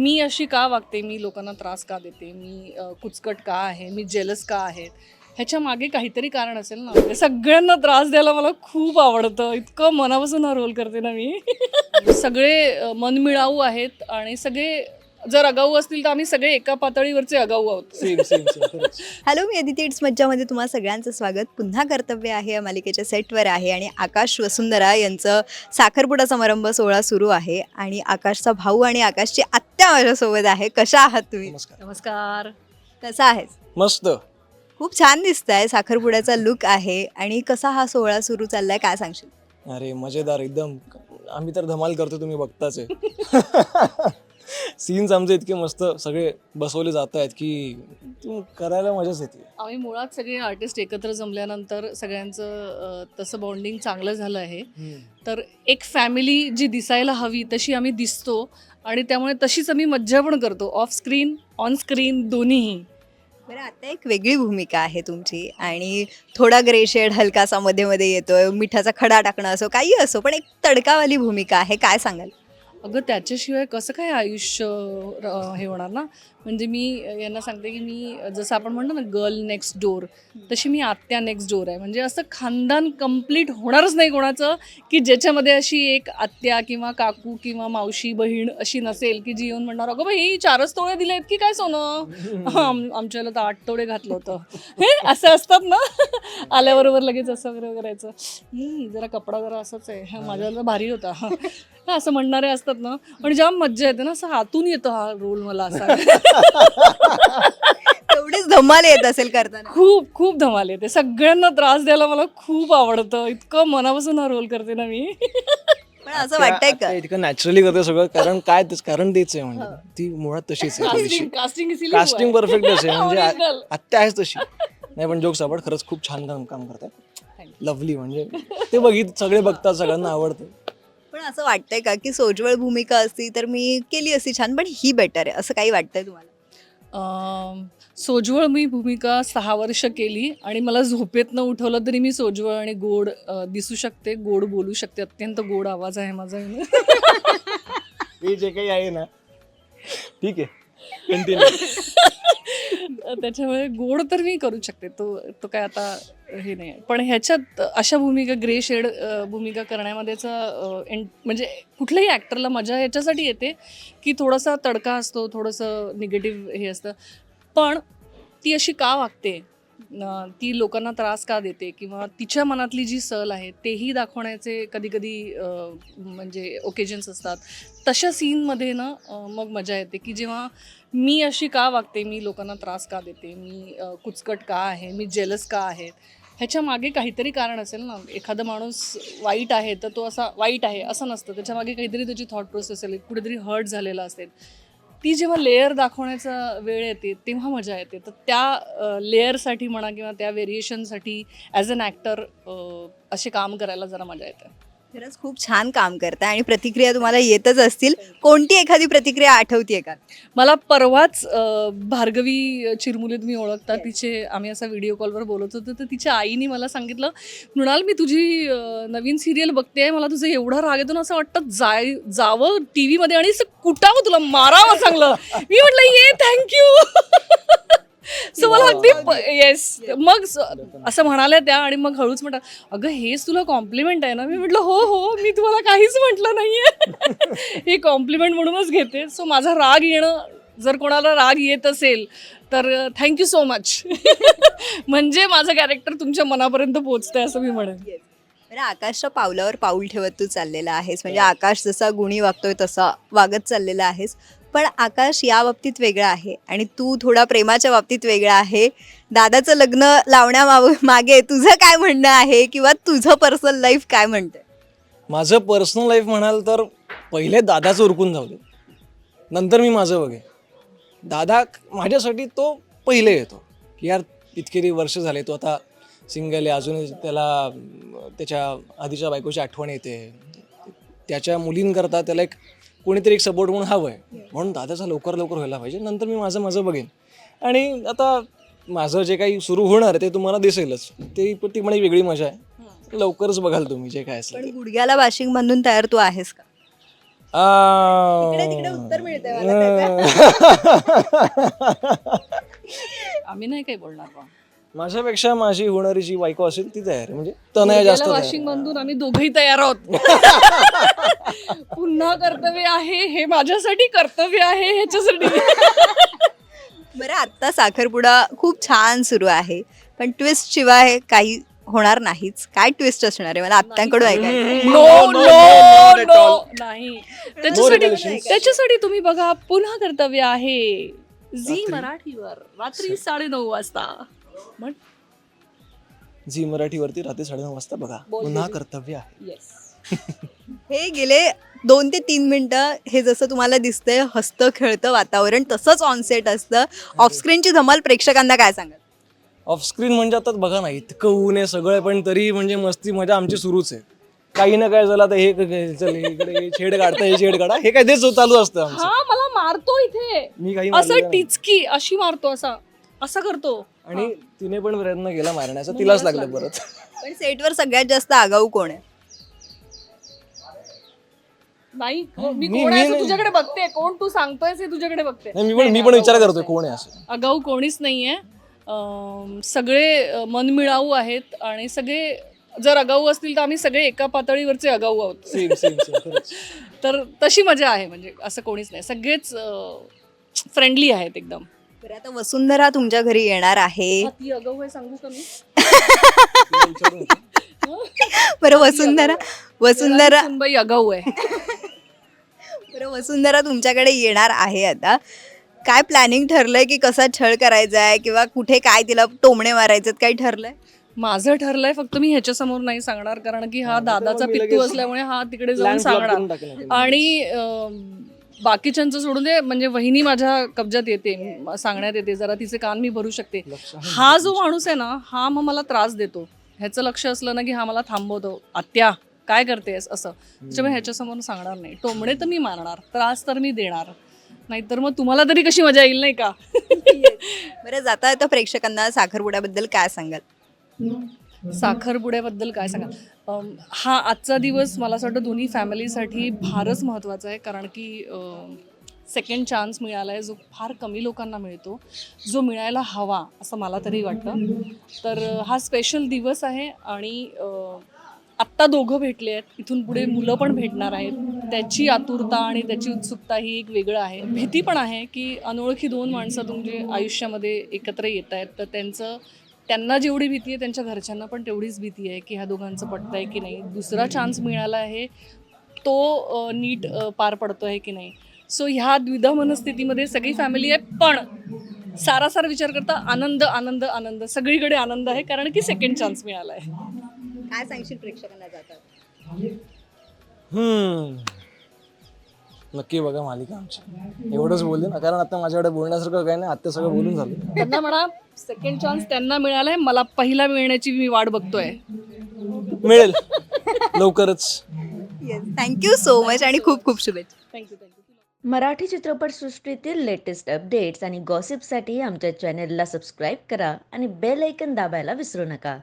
मी अशी का वागते? मी लोकांना त्रास का देते? मी कुचकट का आहे? मी जेलस का आहे? ह्याच्या मागे काहीतरी कारण असेल ना. म्हणजे सगळ्यांना त्रास द्यायला मला खूप आवडतं. इतकं मनापासून हा रोल करते ना मी. सगळे मनमिळाऊ आहेत आणि सगळे जर अगाऊ असतील तर आम्ही सगळे एका पातळीवरचे अगाऊ आहोत. सेम सेम सेम हॅलो मी अदिती इट्स मज्जामध्ये तुम्हा सगळ्यांचं स्वागत. पुन्हा कर्तव्य आहे या मालिकेच्या सेटवर आहे आणि आकाश वसुंधरा यांचं साखरपुडा समारंभ सोहळा सुरू आहे. आणि आकाशचा भाऊ आणि आकाशची आत्या माझ्यासोबत आहे? कशा आहात तुम्ही? नमस्कार. नमस्कार. कसा आहेस? मस्त. खूप छान दिसत साखरपुड्याचा लुक आहे. आणि कसा हा सोहळा सुरू चाललाय? काय सांगशील? अरे मजेदार. एकदम. आम्ही तर धमाल करतो तुम्ही बघताच आहे. सीन्स आमचे इतके मस्त सगळे बसवले जात आहेत की तू करायला मजाच येते. आम्ही मुळात सगळे आर्टिस्ट एकत्र जमल्यानंतर सगळ्यांचं तसं बॉन्डिंग चांगलं झालं आहे. तर एक फॅमिली जी दिसायला हवी तशी आम्ही दिसतो आणि त्यामुळे तशीच आम्ही मज्जा पण करतो. ऑफ स्क्रीन ऑन स्क्रीन दोन्हीही. बरं आता एक वेगळी भूमिका आहे तुमची आणि थोडा ग्रे शेड हलकासा मध्ये मध्ये येतोय मिठाचा खडा टाकणं असो काही असो पण एक तडकावाली भूमिका आहे. काय सांगाल? अगं त्याच्याशिवाय कसं काय आयुष्य हे होणार ना? म्हणजे मी यांना सांगते की मी जसं आपण म्हणतो ना गर्ल नेक्स्ट डोर तशी मी आत्या नेक्स्ट डोर आहे. म्हणजे असं खानदान कंप्लीट होणारच नाही कोणाचं की ज्याच्यामध्ये अशी एक आत्या किंवा काकू किंवा मावशी बहीण अशी नसेल की जी येऊन म्हणणार अगं बाई चारच तोळे दिले आहेत की काय सोनं? आमच्याला तर आठ तोळे घातलं होतं. हे असं असतात ना? आल्याबरोबर लगेच असं वगैरे करायचं. जरा कपडा जरा असंच आहे. हा, माझ्याला भारी होता. हा, असं म्हणणारे असतात ना. पण जाम मज्जा येते ना असं हातून येतो हा रोल मला असा. तेवढीच धमाल येत असेल करताना. खूप खूप धमाल येते. सगळ्यांना त्रास द्यायला मला खूप आवडतं. इतकं मनापासून हा रोल करते ना मी. पण असं वाटतंय का? इतकं नॅचरली करते सगळं. कारण काय तेच- कारण तेच आहे म्हणजे. ती मुळात तशीच आहे थोडीशी. कास्टिंग कास्टिंग परफेक्ट आहे. म्हणजे Original. आ- आत्या आहेच तशी. नाही पण जोक्स आपण खरंच खूप छान काम काम करतात. लवली म्हणजे. ते बघित सगळे बघतात सगळ्यांना आवडतं. पण असं वाटतंय का की सोज्वळ भूमिका असती तर मी केली असती छान पण ही बेटर आहे. असं काही वाटतंय तुम्हाला? सोज्वळ मी भूमिका सहा वर्ष केली आणि मला झोपेत न उठवलं तरी मी सोज्वळ आणि गोड अ, दिसू शकते गोड बोलू शकते. अत्यंत गोड आवाज आहे माझा हे. जे काही आहे ना ठीक आहे. कंटिन्यू त्याच्यामुळे गोड तर मी करू शकते. तो तो काय आता हे नाही आहे. पण ह्याच्यात अशा भूमिका ग्रे शेड भूमिका करण्यामध्येचा एन- म्हणजे कुठल्याही ॲक्टरला मजा याच्यासाठी येते की थोडासा तडका असतो थोडंसं निगेटिव्ह हे असतं. पण ती अशी का वागते? ती लोकांना त्रास का देते? किंवा तिच्या मनातली जी सल आहे तेही दाखवण्याचे कधी कधी म्हणजे ओकेजन्स असतात. तशा सीनमध्ये ना मग मजा येते की जेव्हा मी अशी का वागते? मी लोकांना त्रास का देते? मी कुचकट का आहे? मी जेलस का आहे? ह्याच्या मागे काहीतरी कारण असेल ना. एखादा माणूस वाईट आहे तर तो असा वाईट आहे असं नसतं. त्याच्यामागे काहीतरी त्याची थॉट प्रोसेस असेल कुठेतरी हर्ट झालेला असेल. ती जेव्हा लेअर दाखवण्याचा वेळ येते तेव्हा मजा येते. तर त्या लेअरसाठी म्हणा किंवा त्या व्हेरिएशनसाठी ॲज अन ॲक्टर असे काम करायला जरा मजा येते. खरंच खूप छान काम करताय आणि प्रतिक्रिया तुम्हाला येतच असतील. कोणती एखादी प्रतिक्रिया आठवतीये का? मला परवाच अ, भार्गवी चिरमुले तुम्ही ओळखता तिचे आम्ही असा व्हिडिओ कॉलवर बोलत होतो. तर तिच्या आईने मला सांगितलं मृणाल मी तुझी अ, नवीन सिरियल बघते मला तुझं एवढा राग येतो ना असं वाटतं जाय जावं टी व्हीमध्ये आणि असं कुटावं तुला मारावं चांगलं मी म्हटलं ये थँक्यू सो मला अगदी येस मग स- असं म्हणाल्या त्या आणि मग हळूच म्हणतात अगं हेच तुला कॉम्प्लिमेंट आहे ना? मी म्हटलं हो हो मी तुम्हाला काहीच म्हटलं नाहीये. हे कॉम्प्लिमेंट म्हणूनच घेते. सो माझा राग येणं जर कोणाला राग येत असेल तर थँक्यू सो मच म्हणजे माझं कॅरेक्टर तुमच्या मनापर्यंत पोचतंय असं मी म्हणेन. बरं आकाशच्या पावलावर पाऊल ठेवत तू चाललेला आहेस. म्हणजे आकाश जसा गुणी वागतोय तसा वागत चाललेला आहेस. पण आकाश या बाबतीत वेगळा आहे आणि तू थोडा प्रेमाच्या बाबतीत वेगळा आहे. दादाचं लग्न लावण्या मागे तुझं काय म्हणणं आहे किंवा तुझं पर्सनल लाईफ काय म्हणतंय? माझं पर्सनल लाईफ म्हणाल तर पहिले दादाचं उरकून जाऊ दे. नंतर मी माझं बघे दादा माझ्यासाठी तो पहिले येतो. की यार इतके वर्ष झाले तो आता सिंगल आहे अजूनही त्याला त्याच्या आधीच्या बायकोची आठवण येते. त्याच्या मुलींकरता त्याला एक कोणीतरी एक सपोर्ट म्हणून हवं आहे म्हणून दादाचा लवकर लवकर व्हायला पाहिजे नंतर मी माझं माझं बघेन. आणि आता माझं जे काही सुरू होणार आहे ते तुम्हाला दिसेलच. ते ती एक वेगळी मजा आहे. लवकरच बघाल तुम्ही जे काय असेल पण ते. गुडघ्याला वाशिंग बांधून तयार तू आहेस का? आ, तिकडे तिकडे उत्तर मिळतंय मला आम्ही नाही काही बोलणार बा. माझ्यापेक्षा माझी होणारी जी बायको असेल ती तयार आहे. म्हणजे तनया जास्त तयार आहे. वॉशिंग मधून आम्ही दोघही तयार आहोत. पुन्हा कर्तव्य आहे हे माझ्यासाठी कर्तव्य आहे ह्याच्यासाठी. बरं आत्ता साखरपुडा खूप छान सुरू आहे. पण ट्विस्ट शिवाय काही होणार नाहीच. काय ट्विस्ट असणार आहे? मला आत्यांकडून ऐकायचं नो नो नो. नाही. त्याच्यासाठी. त्याच्यासाठी तुम्ही बघा पुन्हा कर्तव्य आहे. झी मराठीवर रात्री साडेनऊ वाजता. म्हण झी मराठीवरती रात्री साडेनऊ वाजता बघा. पुन्हा कर्तव्य आहे. येस हे गेले दोन ते तीन मिनिटं. हे जसं तुम्हाला दिसतंय हसतं खेळतं वातावरण तसंच ऑनसेट असतं. ऑफस्क्रीनची धमाल प्रेक्षकांना काय सांगाल? ऑफस्क्रीन म्हणजे आता बघा ना इतकं ऊन आहे सगळं पण तरी म्हणजे मस्ती मजा आमची सुरूच आहे. काही ना काय झालं हे क- चल इकडे हे छेड काढता हे छेड काढा. हे काय तेच चालू असतं आमचं. हा मला मारतो इथे. मी काही मारलेलं असं नाही. टिचकी अशी मारतो असा. असा करतो. आणि तिने पण प्रयत्न केला मारण्याचा. तिलाच लागलं परत. पण सेटवर सगळ्यात जास्त आगाऊ कोण आहे? नाही को- मी मी- कोण मी आहे असं नाही. तुझ्याकडे बघते. कोण तू सांगतोयस हे तुझ्याकडे बघते. नाही, मी पण मी पण विचार करतोय कोण आहे असं. आगाऊ कोणीच नाहीये. अं, सगळे अं, मनमिळाऊ आहेत आणि सगळे जर आगाऊ असतील तर आम्ही सगळे एका पातळीवरचे आगाऊ आहोत. सेम सेम सेम तर तशी मजा आहे म्हणजे असं कोणीच नाही. सगळेच फ्रेंडली आहेत एकदम. बरं आता वसुंधरा तुमच्या घरी येणार आहे. हा, ती आगाऊ आहे सांगू का मी? बरं वसुंधरा वसुंधरा सुनबाई आगाऊ आहे. बरं वसुंधरा तुमच्याकडे येणार आहे आता. काय प्लॅनिंग ठरलंय की कसा छळ करायचा आहे किंवा कुठे काय तिला टोमणे मारायचे काही ठरलंय? माझं ठरलंय फक्त मी ह्याच्या समोर नाही सांगणार कारण की हा दादाचा पित्तू असल्यामुळे हा तिकडे जाऊन सांगणार. आणि बाकीच्यांचं सोडून दे म्हणजे वहिनी माझ्या कब्जात येते सांगण्यात येते जरा तिचे कान मी भरू शकते. हा जो माणूस आहे ना हा मग मला त्रास देतो. ह्याचं लक्ष असलं ना की हा मला थांबवतो. आत्या! काय करतेस असं. त्याच्यामुळे ह्याच्या समोर सांगणार नाही. टोमणे तर मी मारणार त्रास तर मी देणार. नाहीतर मग तुम्हाला तरी कशी मजा येईल नाही का? बरं जाता येता प्रेक्षकांना साखरपुड्याबद्दल काय सांगाल? साखरपुड्याबद्दल काय सांगा अम, हा आजचा दिवस मला असं वाटतं दोन्ही फॅमिलीसाठी फारच महत्त्वाचा आहे. कारण की सेकंड चान्स मिळाला आहे जो फार कमी लोकांना मिळतो जो मिळायला हवा असं मला तरी वाटतं. तर हा स्पेशल दिवस आहे आणि आत्ता दोघं भेटले आहेत. इथून पुढे मुलं पण भेटणार आहेत. त्याची आतुरता आणि त्याची उत्सुकता ही एक वेगळं आहे. भीती पण आहे की अनोळखी दोन माणसं तुमचे आयुष्यामध्ये एकत्र येत आहेत तर त्यांचं त्यांना जेवढी भीती आहे त्यांच्या घरच्यांना पण तेवढीच भीती आहे की ह्या दोघांचं पटतं आहे की नाही. दुसरा चान्स मिळाला आहे तो नीट पार पडतो आहे की नाही. सो ह्या द्विधा मनस्थितीमध्ये सगळी फॅमिली आहे पण सारासार विचार करता आनंद आनंद आनंद. सगळीकडे आनंद आहे कारण की सेकंड चान्स मिळाला आहे. काय सांगशील प्रेक्षकांना जातात हम्म. नक्की बघा मालिका आमची. एवढंच बोलले ना कारण आता माझ्याकडे बोलण्यासारखं काही नाही आता सगळं बोलून झालं. त्यांना म्हणा सेकंड चान्स त्यांना मिळालाय मला पहिला मिळण्याची मी वाट बघतोय. मिळेल. लवकरच. येस थँक्यू सो मच आणि खूप खूप शुभेच्छा. Thank you thank you Marathi चित्रपटसृष्टीतील लेटेस्ट अपडेट्स आणि गॉसिपसाठी आमच्या चॅनेलला सबस्क्राईब करा आणि बेल ऐकन दाबायला विसरू नका.